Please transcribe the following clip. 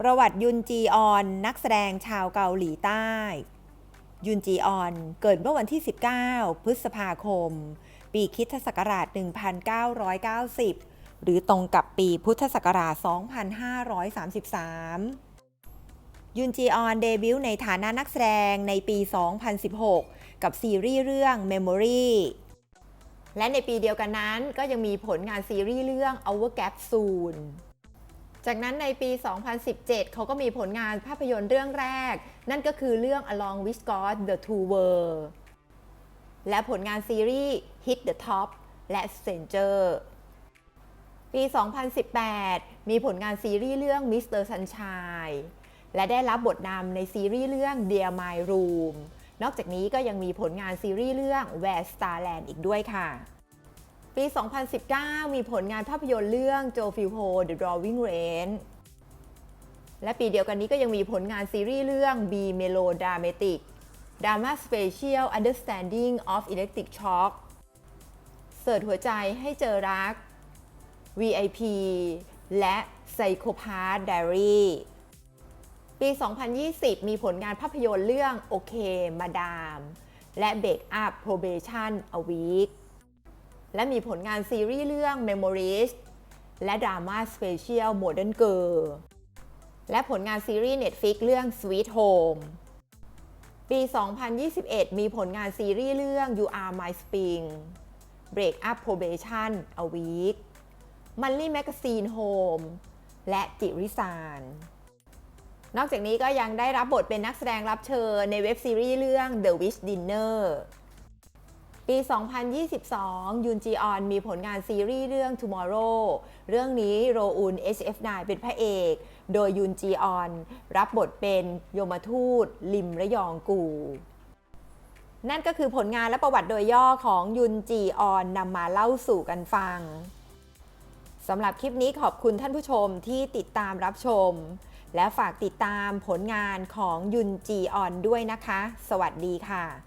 ประวัติยุนจีออน นักแสดงชาวเกาหลีใต้ ยุนจีออน เกิดเมื่อวันที่ 19 พฤษภาคม ปีคริสตศักราช 1990 หรือตรงกับปีพุทธศักราช 2533 ยุนจีออนเดบิวต์ในฐานะนักแสดงในปี 2016 กับซีรีส์เรื่อง Memory และในปีเดียวกันนั้นก็ยังมีผลงานซีรีส์เรื่อง Our Capsule จากนั้นในปี 2017 เขาก็มีผลงานภาพยนตร์เรื่องแรก นั่นก็คือเรื่อง Along with God The Two World และผลงานซีรีส์ Hit the Top และ Stranger ปี 2018 มีผลงานซีรีส์เรื่อง Mr. Sunshine และได้รับบทนำในซีรีส์เรื่อง Dear My Room นอกจากนี้ก็ยังมีผลงานซีรีส์เรื่อง Where Starland อีกด้วยค่ะ ปี 2019 มีผลงานภาพยนตร์เรื่อง Joe f i l h o The Drawing Range และปีเดียวกันนี้ก็ยังมีผลงานซีรีส์เรื่อง B Melodramatic Drama Special Understanding of Electric Shock เสิร์ชหัวใจให้เจอรัก VIP และ Psychopath Diary ปี 2020 มีผลงานภาพยนตร์เรื่องโอเค มาดาม และ Break Up Probation a Week และมีผลงานซีรีส์เรื่อง Memories และดราม่าสเปเชียล Modern Girl และผลงานซีรีส์ Netflix เรื่อง Sweet Home ปี 2021 มีผลงานซีรีส์เรื่อง You Are My Spring Break Up Probation a Week Monthly Magazine Home และจิริสารนอกจากนี้ก็ยังได้รับบทเป็นนักแสดงรับเชิญในเว็บซีรีส์เรื่อง The Wish Dinner ปี 2022 ยุนจีออนมีผลงานซีรีส์เรื่อง Tomorrow เรื่องนี้โรอุน HF9 เป็นพระเอก โดยยุนจีออน รับบทเป็นโยมทูต ลิมระยองกู นั่นก็คือผลงานและประวัติโดยย่อของยุนจีออนนำมาเล่าสู่กันฟังสำหรับคลิปนี้ขอบคุณท่านผู้ชมที่ติดตามรับชม และฝากติดตามผลงานของยุนจีออนด้วยนะคะ สวัสดีค่ะ